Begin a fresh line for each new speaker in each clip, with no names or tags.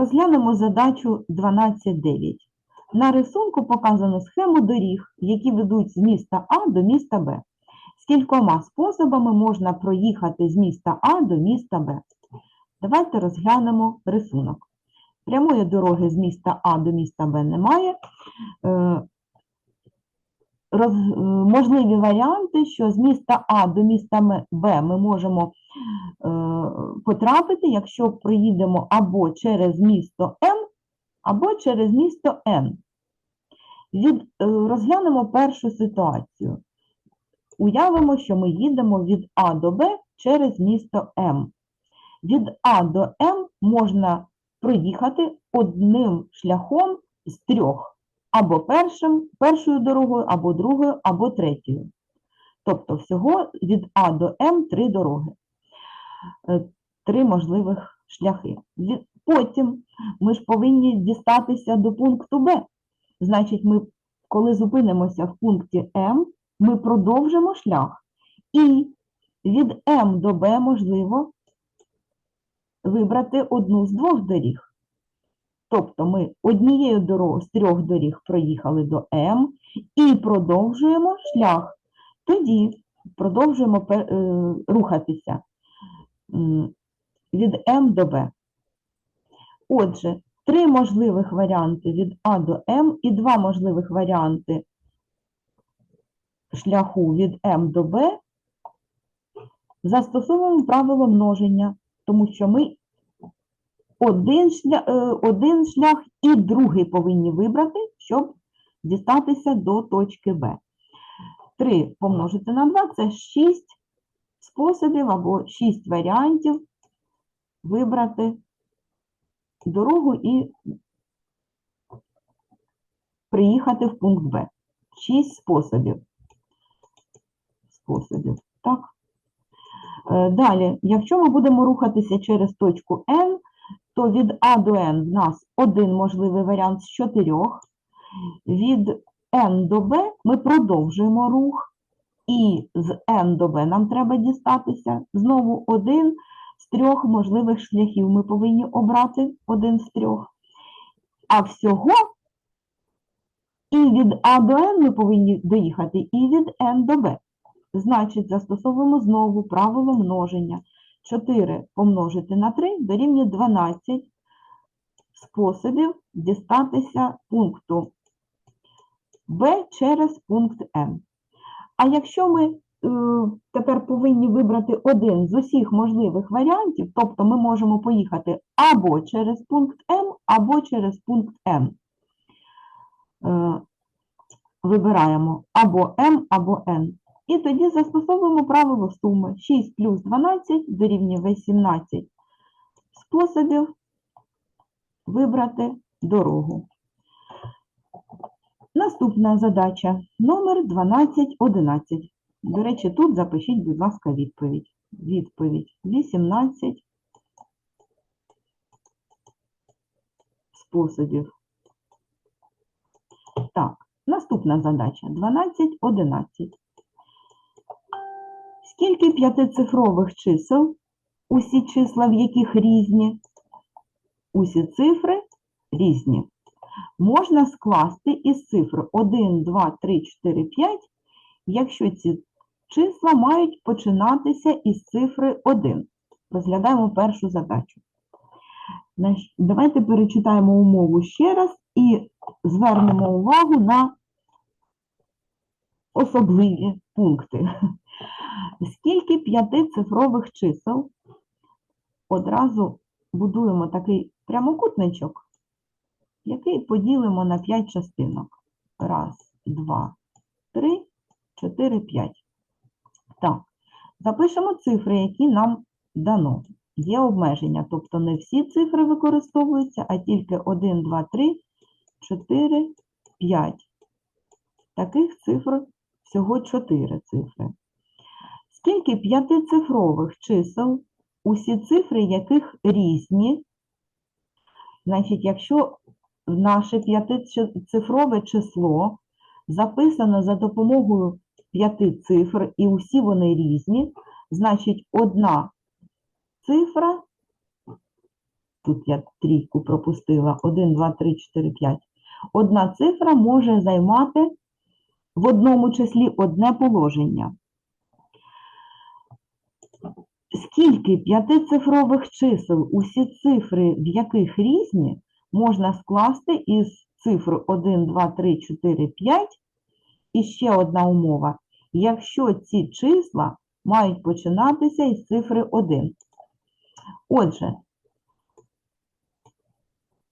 Розглянемо задачу 12.9. На рисунку показано схему доріг, які ведуть з міста А до міста Б. Скількома способами можна проїхати з міста А до міста Б. Давайте розглянемо рисунок. Прямої дороги з міста А до міста Б немає. Роз, е, можливі варіанти, що з міста А до міста Б ми можемо е, потрапити, якщо проїдемо або через місто М, або через місто Н. Від, е, розглянемо першу ситуацію. Уявимо, що ми їдемо від А до Б через місто М. Від А до М можна проїхати одним шляхом з трьох. Або першим, першою дорогою, або другою, або третьою. Тобто всього від А до М три дороги, Е, три можливих шляхи. Потім ми ж повинні дістатися до пункту Б. Значить, ми, коли зупинимося в пункті М, ми продовжимо шлях. І від М до Б можливо вибрати одну з двох доріг. Тобто ми однією дорогою з трьох доріг проїхали до М і продовжуємо шлях. Тоді продовжуємо е, рухатися від М до Б. Отже, три можливих варіанти від А до М і два можливих варіанти шляху від М до Б застосовуємо правило множення, тому що ми один шлях, один шлях і другий повинні вибрати, щоб дістатися до точки Б. 3 помножити на 2 це 6 способів або 6 варіантів вибрати дорогу і приїхати в пункт Б. 6 способів. Способів. Так. Е, Далі, якщо ми будемо рухатися через точку N, то від А до N в нас один можливий варіант з чотирьох. Від N до B ми продовжуємо рух, і з N до B нам треба дістатися. Знову один з трьох можливих шляхів ми повинні обрати один з трьох. А всього і від А до N ми повинні доїхати, і від N до B. Значить, застосовуємо знову правило множення. 4 помножити на 3 дорівнює 12 способів дістатися пункту Б через пункт М. А якщо ми е, тепер повинні вибрати один з усіх можливих варіантів, тобто ми можемо поїхати або через пункт М, або через пункт Н. Е, вибираємо або М, або Н. І тоді застосовуємо правило суми. 6 плюс 12 дорівнює 18 способів вибрати дорогу. Наступна задача номер 1211. До речі, тут запишіть, будь ласка, відповідь. Відповідь 18 способів. Так, наступна задача 1211. Скільки п'ятицифрових чисел, усі числа в яких різні, усі цифри різні, можна скласти із цифр 1, 2, 3, 4, 5, якщо ці числа мають починатися із цифри 1. Розглядаємо першу задачу. Давайте перечитаємо умову ще раз і звернемо увагу на особливі пункти. Скільки п'ятицифрових чисел? Одразу будуємо такий прямокутничок, який поділимо на 5 частинок. Раз, два, три, чотири, п'ять. Так, запишемо цифри, які нам дано. Є обмеження, тобто не всі цифри використовуються, а тільки 1, 2, 3, 4, 5. Таких цифр всього 4 цифри. Скільки п'ятицифрових чисел, усі цифри яких різні, значить, якщо наше п'ятицифрове число записано за допомогою п'яти цифр, і усі вони різні, значить, одна цифра тут я трійку пропустила, 1, 2, 3, 4, 5. Одна цифра може займати в одному числі одне положення. Скільки п'ятицифрових чисел, усі цифри, в яких різні, можна скласти із цифр 1, 2, 3, 4, 5? І ще одна умова. Якщо ці числа мають починатися із цифри 1. Отже,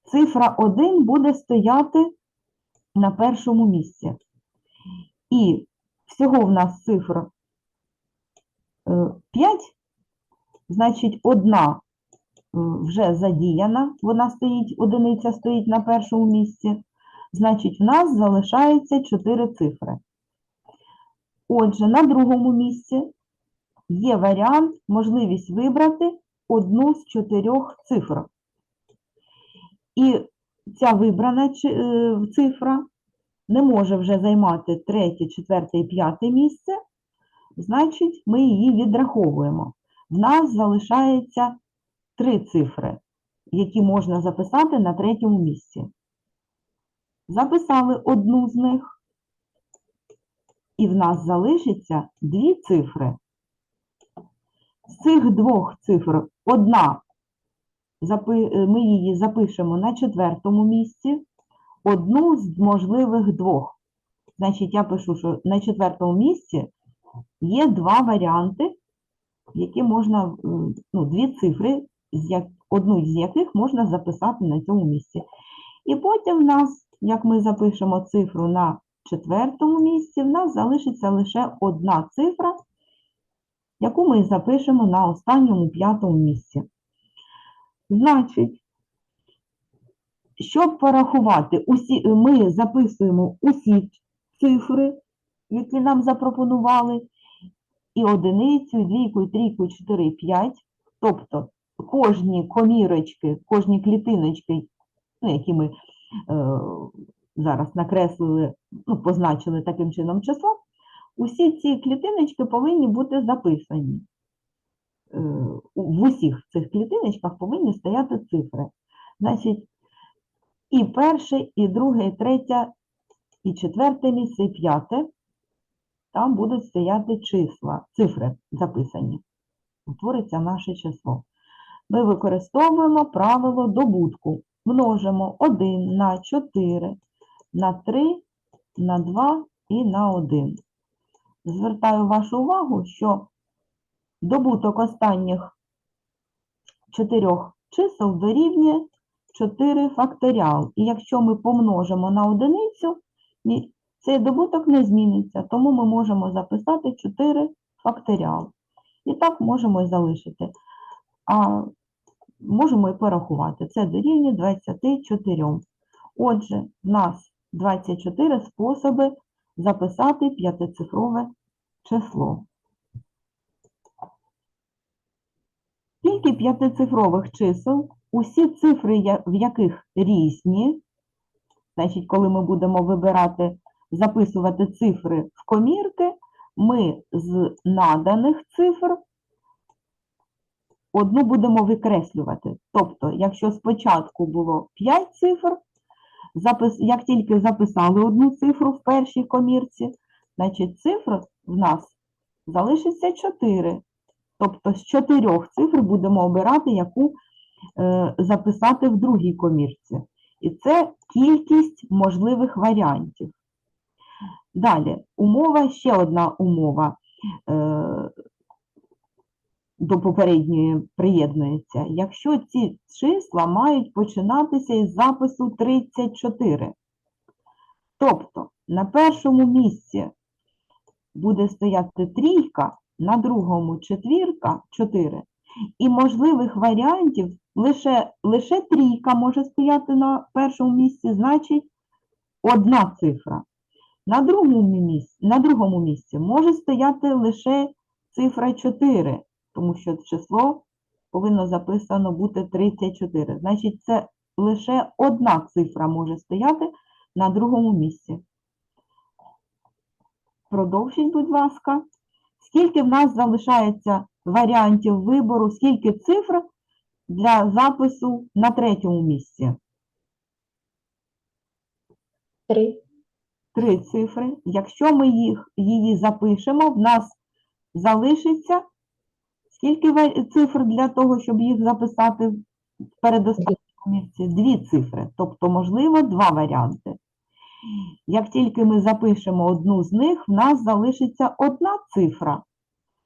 цифра 1 буде стояти на першому місці. І всього в нас цифр 5, значить, одна вже задіяна, вона стоїть, одиниця стоїть на першому місці. Значить, в нас залишається 4 цифри. Отже, на другому місці є варіант, можливість вибрати одну з чотирьох цифр. І ця вибрана е, цифра не може вже займати третє, четверте і п'яте місце, значить, ми її відраховуємо. В нас залишається три цифри, які можна записати на третьому місці. Записали одну з них, і в нас залишиться дві цифри. З цих двох цифр одна, ми її запишемо на четвертому місці, одну з можливих двох. Значить, я пишу, що на четвертому місці є два варіанти, які можна, ну, дві цифри, одну з яких можна записати на цьому місці. І потім в нас, як ми запишемо цифру на четвертому місці, в нас залишиться лише одна цифра, яку ми запишемо на останньому п'ятому місці. Значить, щоб порахувати, усі, ми записуємо усі цифри, які нам запропонували, і одиницю, і двійку, і трійку, і чотири, і п'ять. Тобто кожні комірочки, кожні клітиночки, ну, які ми е, зараз накреслили, ну, позначили таким чином число, усі ці клітиночки повинні бути записані. Е, в усіх цих клітиночках повинні стояти цифри. Значить, і перше, і друге, і третє, і четверте місце, і п'яте. Там будуть стояти числа, цифри записані. Утвориться наше число. Ми використовуємо правило добутку. Множимо 1 на 4, на 3, на 2 і на 1. Звертаю вашу увагу, що добуток останніх чотирьох чисел дорівнює 4 факторіал. І якщо ми помножимо на одиницю, цей добуток не зміниться, тому ми можемо записати 4 факторіал. І так можемо і залишити. А можемо і порахувати. Це дорівнює 24. Отже, в нас 24 способи записати п'ятицифрове число. Скільки п'ятицифрових чисел, усі цифри, в яких різні, значить, коли ми будемо вибирати, записувати цифри в комірки, ми з наданих цифр одну будемо викреслювати. Тобто, якщо спочатку було 5 цифр, як тільки записали одну цифру в першій комірці, значить цифр в нас залишиться 4. Тобто з чотирьох цифр будемо обирати, яку е, записати в другій комірці. І це кількість можливих варіантів. Далі, умова, ще одна умова е, до попередньої приєднується. Якщо ці числа мають починатися із запису 34, тобто на першому місці буде стояти трійка, на другому четвірка 4, і можливих варіантів лише, лише трійка може стояти на першому місці, значить одна цифра. На другому місці, на другому місці може стояти лише цифра 4, тому що число повинно записано бути 34. Значить, це лише одна цифра може стояти на другому місці. Продовжіть, будь ласка. Скільки в нас залишається варіантів вибору, скільки цифр для запису на третьому місці?
Три.
Три цифри. Якщо ми їх, її запишемо, в нас залишиться скільки цифр для того, щоб їх записати в передостанньому місці? Дві цифри. Тобто, можливо, два варіанти. Як тільки ми запишемо одну з них, в нас залишиться одна цифра.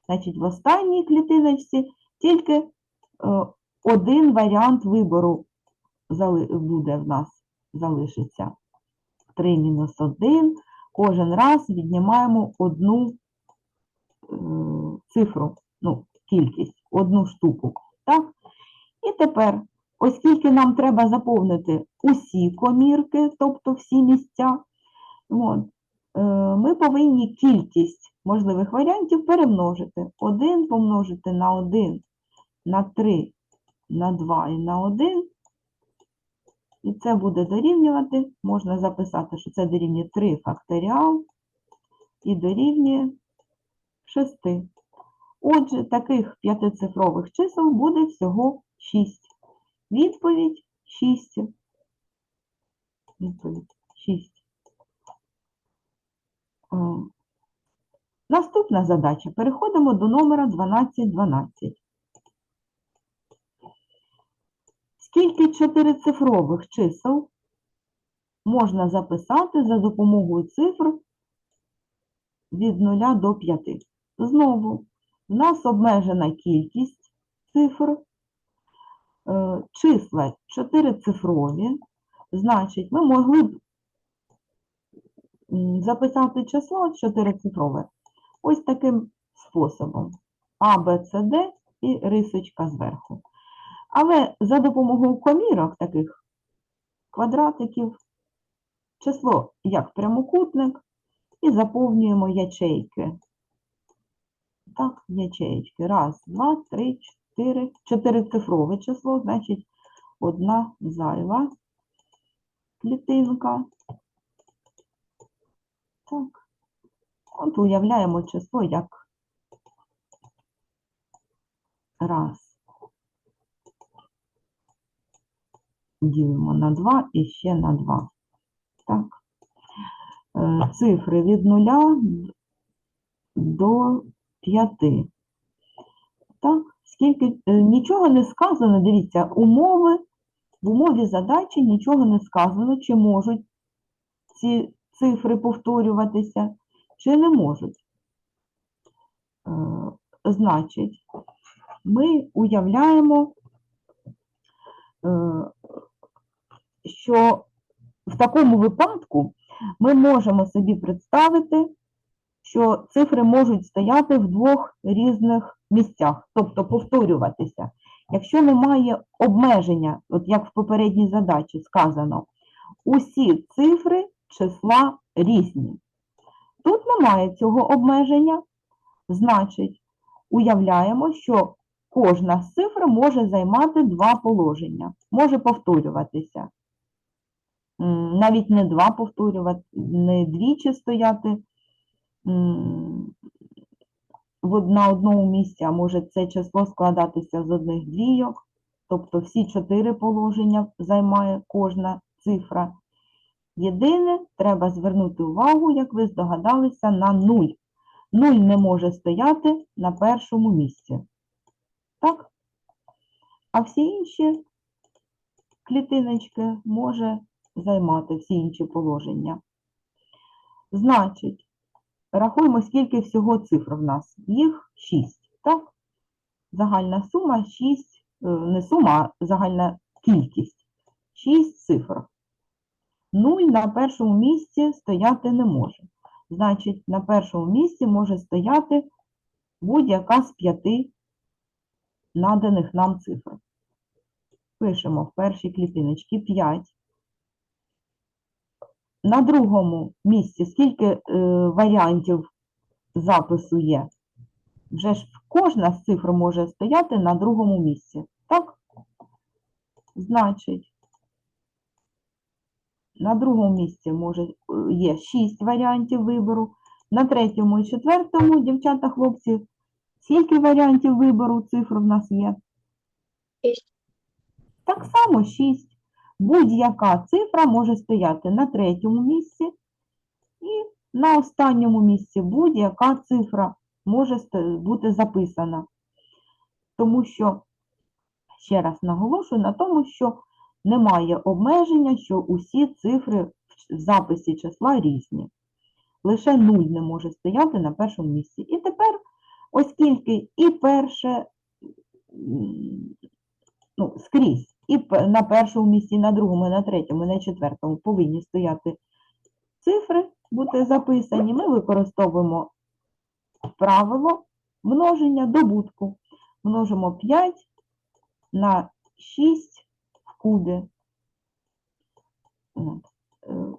Значить, в останній клітиночці тільки е, один варіант вибору буде в нас залишиться. 3 мінус 1. Кожен раз віднімаємо одну е, цифру, ну, кількість, одну штуку. Так? І тепер, оскільки нам треба заповнити усі комірки, тобто всі місця, от, е, ми повинні кількість можливих варіантів перемножити. 1 помножити на 1, на 3, на 2 і на 1. І це буде дорівнювати, можна записати, що це дорівнює 3 факторіал і дорівнює 6. Отже, таких п'ятицифрових чисел буде всього 6. Відповідь 6. Відповідь 6. Е, Наступна задача. Переходимо до номера 1212. Скільки чотирицифрових чисел можна записати за допомогою цифр від 0 до 5? Знову, в нас обмежена кількість цифр, е, числа чотирицифрові, значить, ми могли б записати число чотирицифрове ось таким способом. А, Б, С, Д і рисочка зверху. Але за допомогою комірок, таких квадратиків, число як прямокутник, і заповнюємо ячейки. Так, ячеєчки. Раз, два, три, чотири. Чотирицифрове число, значить, одна зайва клітинка. Так. От уявляємо число як раз. Ділимо на 2 і ще на 2. Так. Е, Цифри від 0 до 5. Так, скільки е, нічого не сказано, дивіться, умови, в умові задачі нічого не сказано, чи можуть ці цифри повторюватися, чи не можуть. Е, Значить, ми уявляємо, що в такому випадку ми можемо собі представити, що цифри можуть стояти в двох різних місцях, тобто повторюватися. Якщо немає обмеження, от як в попередній задачі сказано, усі цифри числа різні. Тут немає цього обмеження, значить, уявляємо, що кожна з цифр може займати два положення, може повторюватися. Навіть не два повторювати, не двічі стояти на одному місці, а може це число складатися з одних двійок, тобто всі чотири положення займає кожна цифра. Єдине, треба звернути увагу, як ви здогадалися, на 0. 0 не може стояти на першому місці. Так? А всі інші клітиночки може займати всі інші положення. Значить, рахуємо, скільки всього цифр в нас. Їх 6, так? Загальна сума 6, не сума, а загальна кількість. 6 цифр. 0 на першому місці стояти не може. Значить, на першому місці може стояти будь-яка з п'яти наданих нам цифр. Пишемо в першій клітиночці 5. На другому місці скільки е, варіантів запису є? Вже ж кожна з цифр може стояти на другому місці. Так? Значить, на другому місці може, е, є 6 варіантів вибору. На третьому і четвертому, дівчата, хлопці, скільки варіантів вибору цифр в нас є? Так само 6. Будь-яка цифра може стояти на третьому місці і на останньому місці будь-яка цифра може бути записана. Тому що, ще раз наголошую на тому, що немає обмеження, що усі цифри в записі числа різні. Лише 0 не може стояти на першому місці. І тепер, оскільки і перше, ну, скрізь, і на першому місці, на другому, на третьому, і на четвертому повинні стояти цифри, бути записані, ми використовуємо правило множення добутку. Множимо 5 на 6 в кубі. Е,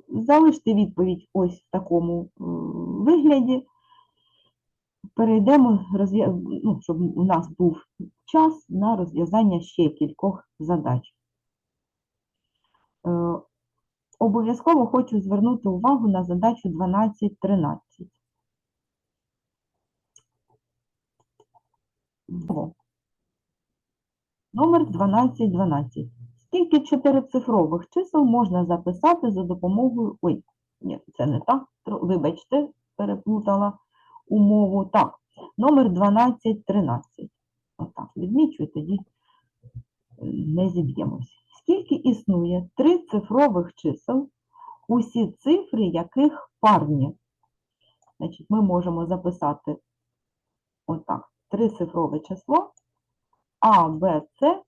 Залиште відповідь ось в такому е, вигляді. Перейдемо, ну, щоб у нас був час на розв'язання ще кількох задач. Е, Обов'язково хочу звернути увагу на задачу 12-13. Номер 1212. Скільки чотирицифрових чисел можна записати за допомогою. Ой, ні, це не так. Вибачте, переплутала умову. Так, номер 1213. Отак, відмічу, і тоді е, не зіб'ємось. Скільки існує трицифрових чисел, усі цифри яких парні? Значить, ми можемо записати отак, трицифрове число А, Б, С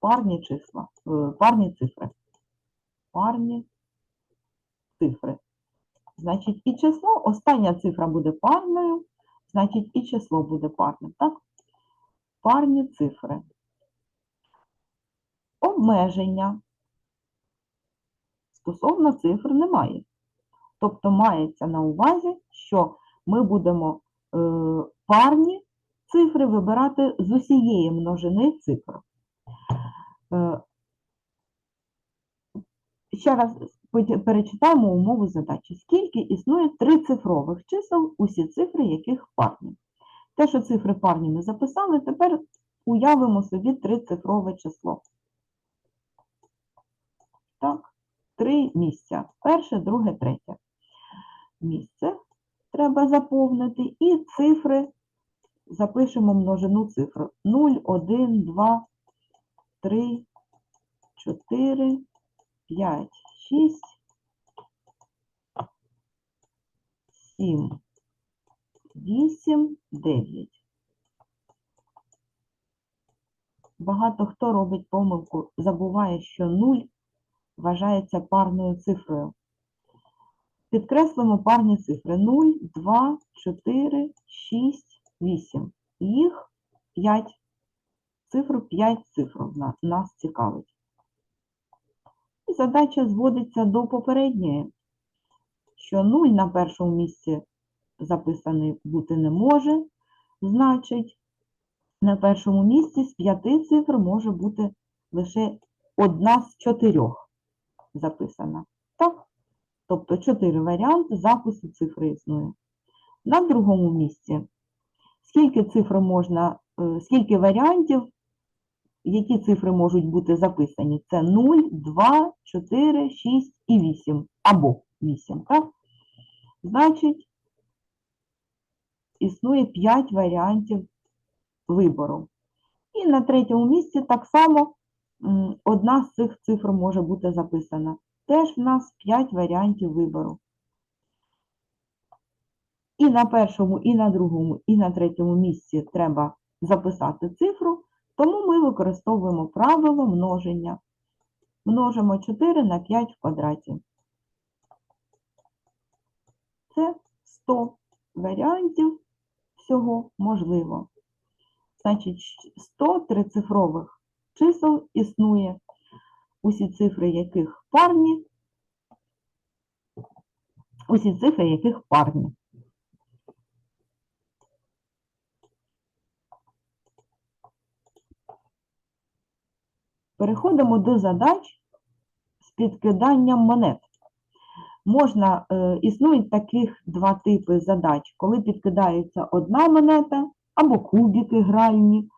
парні числа, е, парні цифри. Парні цифри. Значить, і число, остання цифра буде парною, значить, і число буде парним, так? Парні цифри. Обмеження стосовно цифр немає. Тобто мається на увазі, що ми будемо е, парні цифри вибирати з усієї множини цифр. Е, Ще раз перечитаємо умову задачі. Скільки існує трицифрових чисел, усі цифри яких парні? Те, що цифри парні ми записали, тепер уявимо собі трицифрове число. Так, три місця. Перше, друге, третє. Місце треба заповнити і цифри запишемо множину цифр. 0, 1, 2, 3, 4, 5, 6, 7, 8, 9. Багато хто робить помилку, забуває, що 0 вважається парною цифрою. Підкреслимо парні цифри 0, 2, 4, 6, 8. Їх 5. Цифру 5 цифр нас цікавить. І задача зводиться до попередньої, що 0 на першому місці записаний бути не може, значить, на першому місці з п'яти цифр може бути лише одна з чотирьох записана. Так? Тобто чотири варіанти запису цифри існує. На другому місці скільки цифр можна, е, скільки варіантів, які цифри можуть бути записані? Це 0, 2, 4, 6 і 8. Або 8, так? Значить, існує 5 варіантів вибору. І на третьому місці так само одна з цих цифр може бути записана. Теж в нас 5 варіантів вибору. І на першому, і на другому, і на третьому місці треба записати цифру, тому ми використовуємо правило множення. Множимо 4 на 5 в квадраті. Це 100 варіантів всього можливо. Значить, щ- 100 трицифрових чисел існує, усі цифри яких парні, усі цифри яких парні. Переходимо до задач з підкиданням монет. Можна, е, існують таких два типи задач, коли підкидається одна монета, або кубики гральні,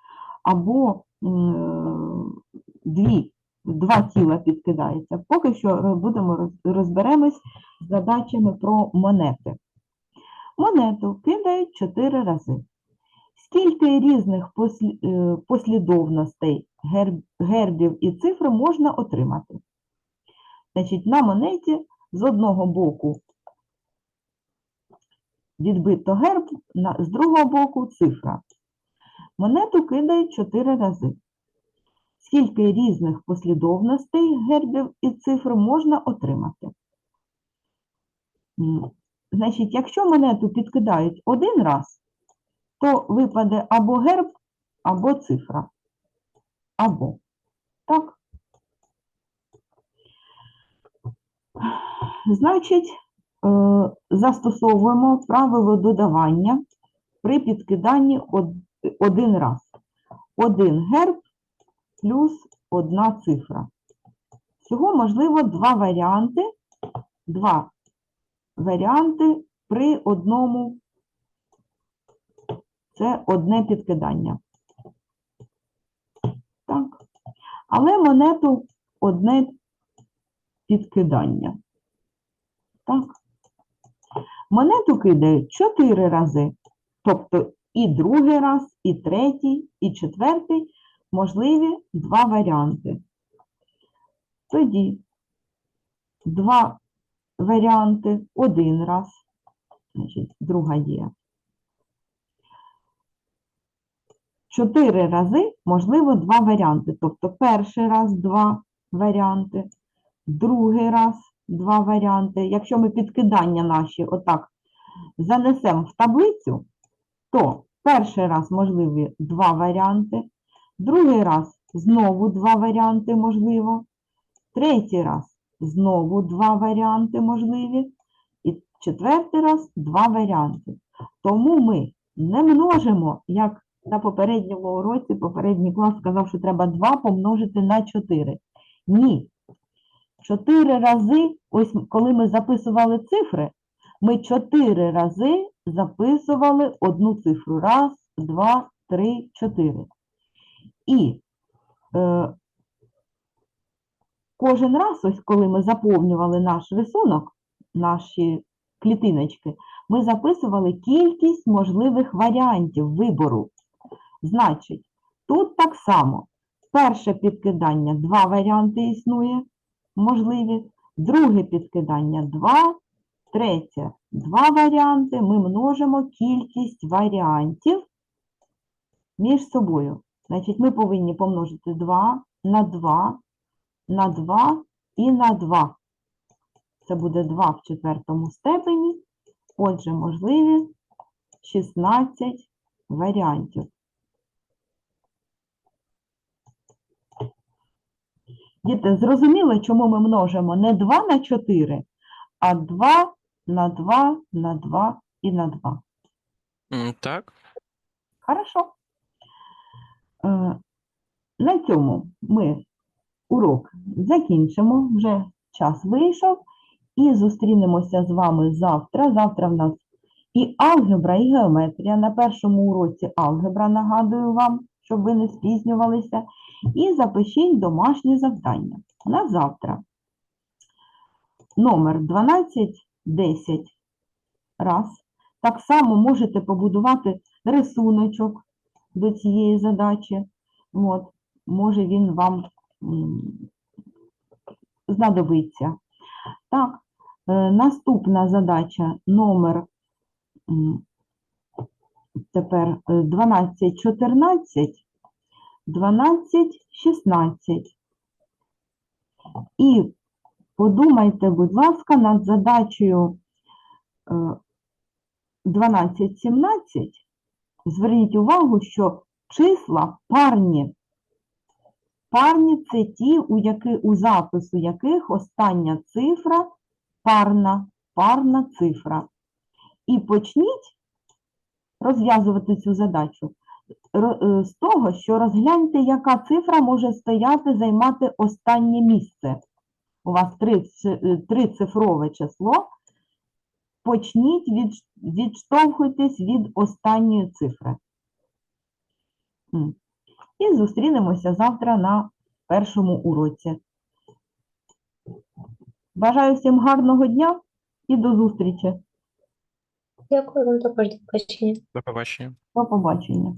або м, дві два тіла підкидається. Поки що будемо розберемось з задачами про монети. Монету кидають чотири рази. Скільки різних е, послідовностей гербів і цифр можна отримати? Значить, на монеті з одного боку відбито герб, з другого боку цифра. Монету кидають чотири рази. Скільки різних послідовностей гербів і цифр можна отримати? Значить, якщо монету підкидають один раз, то випаде або герб, або цифра. Або. Так? Значить, е, застосовуємо правило додавання при підкиданні один раз. Один герб плюс одна цифра. Всього можливо два варіанти. Два варіанти при одному. Це одне підкидання. Так. Але монету одне підкидання. Так. Монету кидають чотири рази. Тобто і другий раз, і третій, і четвертий можливі два варіанти. Тоді два варіанти один раз, значить, друга дія. Чотири рази можливо два варіанти. Тобто перший раз два варіанти, другий раз два варіанти. Якщо ми підкидання наші отак занесемо в таблицю, то перший раз можливі два варіанти, другий раз знову два варіанти можливо, третій раз знову два варіанти можливі, і четвертий раз два варіанти. Тому ми не множимо, як на попередньому уроці попередній клас сказав, що треба 2 помножити на 4. Ні. Чотири рази, ось коли ми записували цифри, ми чотири рази записували одну цифру. Раз, два, три, чотири. І е, кожен раз, ось коли ми заповнювали наш рисунок, наші клітиночки, ми записували кількість можливих варіантів вибору. Значить, тут так само. Перше підкидання два варіанти існує, можливі. Друге підкидання два, третє два варіанти. Ми множимо кількість варіантів між собою. Значить, ми повинні помножити 2 на 2, на 2 і на 2. Це буде 2 в четвертому степені. Отже, можливі 16 варіантів. Діти, зрозуміло, чому ми множимо не 2 на 4, а 2 на 2 на 2 і на 2.
М, Так.
Хорошо. Е, На цьому ми урок закінчимо. Вже час вийшов. І зустрінемося з вами завтра. Завтра в нас і алгебра, і геометрія. На першому уроці алгебра, нагадую вам, щоб ви не спізнювалися. І запишіть домашнє завдання на завтра. Номер 1210 раз. Так само можете побудувати рисуночок до цієї задачі. От, Може він вам знадобиться. Так, е, наступна задача номер тепер е, 1214. 12, 16. І подумайте, будь ласка, над задачею е, 12, 17. Зверніть увагу, що числа парні. Парні це ті, у які, у запису яких остання цифра парна, парна цифра. І почніть розв'язувати цю задачу з того, що розгляньте, яка цифра може стояти, займати останнє місце. У вас три, е, трицифрове число. Почніть, від, відштовхуйтесь від останньої цифри. І зустрінемося завтра на першому уроці. Бажаю всім гарного дня і до зустрічі.
Дякую вам також до побачення.
До побачення.
До побачення.